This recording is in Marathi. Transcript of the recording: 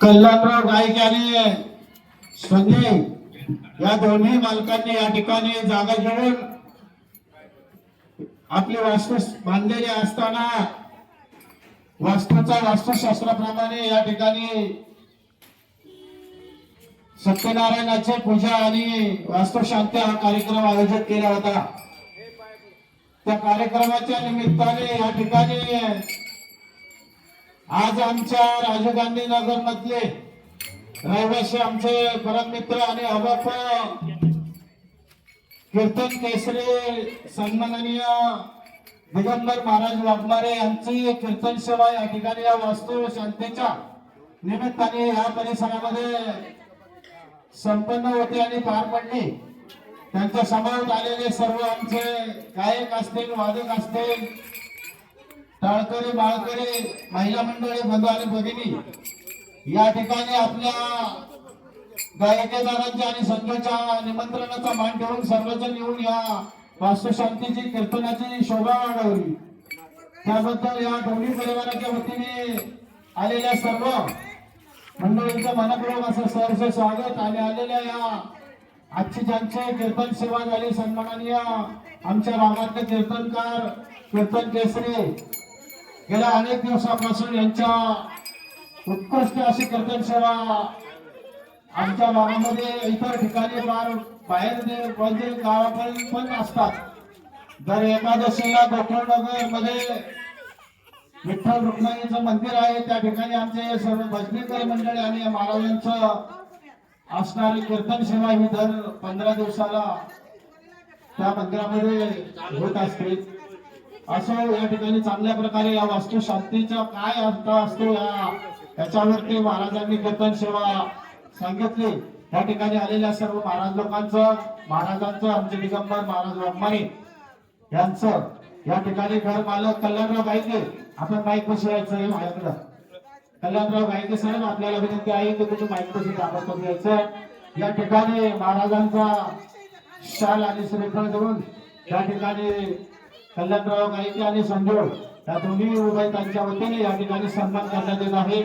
कल्याणराव गायक आणि संजय या दोन्ही मालकांनी या ठिकाणी जागा घेऊन आपली वास्तू बांधलेली असताना वास्तूचा वास्तुशास्त्राप्रमाणे या ठिकाणी सत्यनारायणाची पूजा आणि वास्तुशांती हा कार्यक्रम आयोजित केला होता. त्या कार्यक्रमाच्या निमित्ताने या ठिकाणी आज आमच्या राजीव गांधी नगर मधले रहिवासी आमचे परम मित्र आणि अबाप कीर्तन केसरी सन्माननीय दिगंबर महाराज वाघमारे यांची कीर्तन सेवा या ठिकाणी या वास्तू शांतीच्या निमित्ताने या परिसरामध्ये संपन्न होती आणि पार पडली. त्यांच्यासमोर आलेले सर्व आमचे गायक असतील वादक असतील टाळकरी बाळकरी महिला मंडळी बंधू आणि भगिनी या ठिकाणी आपल्या गायकेदारांच्या आणि संघाच्या निमंत्रणाचा मान ठेवून सर्वजण येऊन या वास्तुशांतीची कीर्तनाची शोभा वाढवली. त्याबद्दल या दोन्ही परिवाराच्या वतीने आलेल्या सर्व मंडळींचं मनपूर्वक असं सहर्ष स्वागत. आणि आलेल्या या आजची ज्यांचे कीर्तन सेवा झाली सन्माननीय आमच्या भागातले कीर्तनकार कीर्तन केसरी गेल्या अनेक दिवसापासून यांच्या उत्कृष्ट अशी कीर्तन सेवा आमच्या भागामध्ये इतर ठिकाणी फार बाहेर म्हणजे गावापर्यंत पण असतात. जर एकादशीला गोकुळनगरमध्ये विठ्ठल रुक्माईचं मंदिर आहे. त्या ठिकाणी आमचे सर्व भजनीकर मंडळी आणि महाराजांचं असणारी कीर्तन सेवा ही दर पंधरा दिवसाला त्या मंदिरामध्ये होत असते. असं या ठिकाणी चांगल्या प्रकारे या वास्तू शांतीचा काय अर्थ असतो या? याच्यावरती महाराजांनी कीर्तन सेवा सांगितली. या ठिकाणी आलेल्या सर्व महाराज लोकांचं महाराजांचं आमचे दिगंबर महाराज वाघमारे यांचं. या ठिकाणी घर मालक कल्याणराव गायके. आपण माईक कशी यायचं हे माझ्याकडं कल्याणराव गायके साहेब आपल्याला विनंती आहे की तुम्ही माईक कशी ताबडतोब यायचं या ठिकाणी महाराजांचा शाल आणि श्रीफळ देऊन या ठिकाणी कल्याणराव गायके आणि संजोग या दोन्ही उभय त्यांच्या वतीने या ठिकाणी सन्मान करण्यात येत आहे.